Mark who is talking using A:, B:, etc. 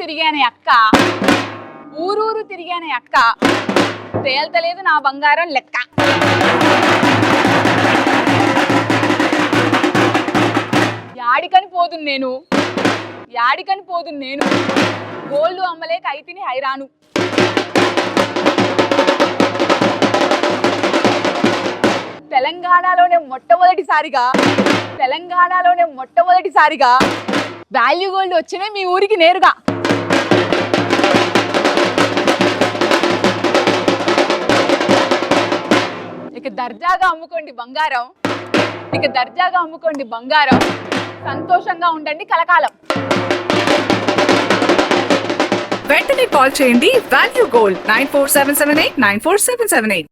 A: తిరిగానే అక్క. ఊరూరు తిరిగానే అక్క. తేల్తలేదు నా బంగారం లెక్క. యాడికని పోదును నేను. యాడికని పోదును నేను. గోల్డ్ అమ్మలేక అయితిని హైరాను. తెలంగాణలోనే మొట్టమొదటిసారిగా తెలంగాణలోనే మొట్టమొదటిసారిగా వాల్యూ గోల్డ్ వచ్చినాయి మీ ఊరికి నేరుగా. ఇక దర్జాగా అమ్ముకోండి బంగారం. ఇక దర్జాగా అమ్ముకోండి బంగారం. సంతోషంగా ఉండండి కలకాలం.
B: వెంటనే కాల్ చేయండి. Value gold nine four seven seven eight nine four seven seven eight.